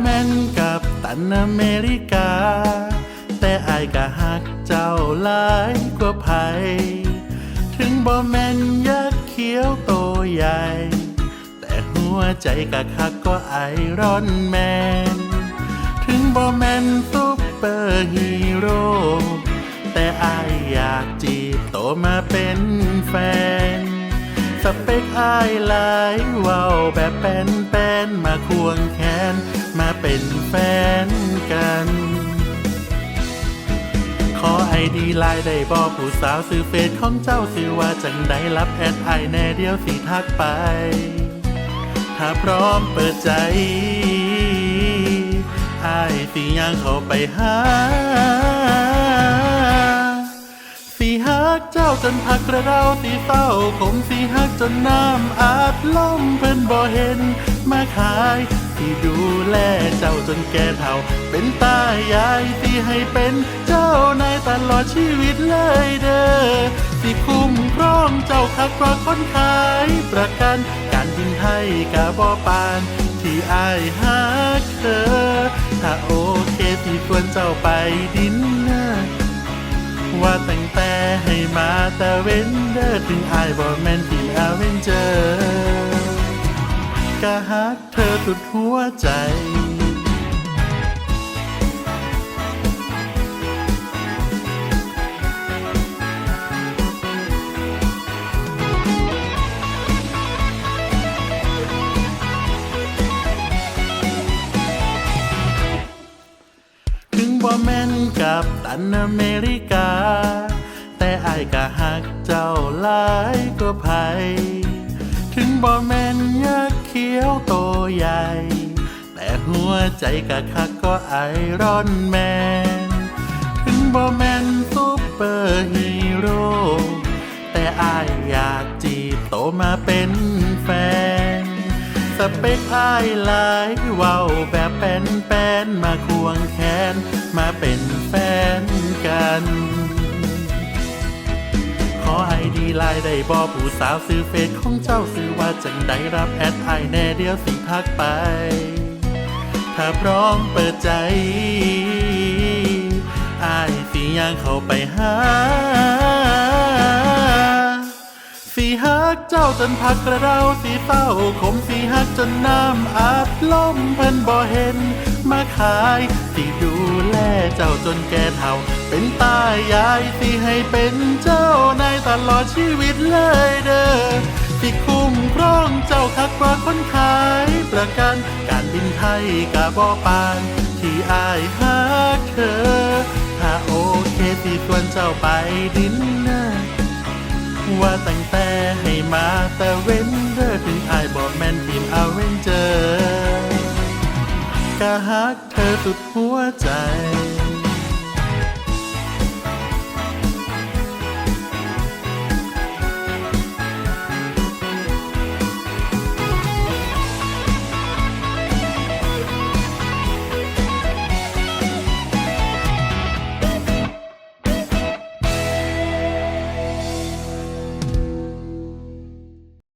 แม่นกับตันอเมริกา แต่อายก็หักเจ้าหลายกว่าไผถึงบ่แม่นยักษ์เขียวโตใหญ่ แต่หัวใจก็คักก็ไอรอนแมน ถึงบ่แม่นซุปเปอร์ฮีโร่แต่อายอยากจีบโตมาเป็นแฟน สเปคอายหลายเว้าแบบแป้นๆมาควงแขน เป็นแฟนกัน ขอไอดีไลน์ได้บอกผู้สาวซื้อเฟซของเจ้าซื้อว่าจังได้รับแอดไอแน่เดียวสิทักไป ถ้าพร้อมเปิดใจไอสิย่างเขาไปหาสีฮักเจ้าจนพักกระเดาสีเศร้าขมสีฮักจนน้ำอาบล่มเพิ่นบ่เห็นมาขาย ที่ดูแลเจ้าจนแก่เฒ่า เป็นตายายที่ให้เป็นเจ้านายตลอดชีวิตเลยเด้อสิคุ้มครองเจ้าคักกว่าคนขายประกัน การบินไทยกะบ่ปาน ที่อายฮักเธอ ถ้าโอเคที่ควรเจ้าไปดินเนอร์ว่าตั้งแต่ให้มาแต่เว้นเด้อถึงอายบอแมนทีอาเวนเจอร์ ก็ฮักเธอสุดหัวใจถึงบ่แม่นกับตันอเมริกา แต่อายก็หักเจ้าหลายก็ไผถึงบ่แม่นยัก เขียวโตใหญ่ แต่หัวใจก็คักก็ไอรอนแมน ถึงบ่แมนซุปเปอร์ฮีโร่แต่อายอยากจีบโตมาเป็นแฟน สเปคอายหลายเว้าแบบแป้นๆมาควงแขน มาเป็นแฟนกัน ไอดีไลน์ได้บอกผู้สาวซื้อเฟซของเจ้าซื้อว่าจังได้รับแอดไอแน่เดียวสิทักไป ถ้าพร้อมเปิดใจอายสิย่างเข้าไปหาสี ฮักเจ้าจนพักกระเดาสีเต้าขมสีฮักจนน้ำอาบล่มเพิ่นบ่เห็น มาขายสีดูแลเจ้าจนแก่เฒ่า เป็นตายายสีให้เป็นเจ้านายตลอดชีวิตเลยเด้อสิคุ้มครองเจ้าคักกว่าคนขายประกันการบินไทยกะบ่ปาน ที่อายฮักเธอ ถ้าโอเคสิชวนเจ้าไปดินเนอร์ ว่าตั้งแต่ให้มาแต่เว้นเดอถึงอายบอกแมนทีมอาเวนเจอร์กะฮักเธอสุดหัวใจ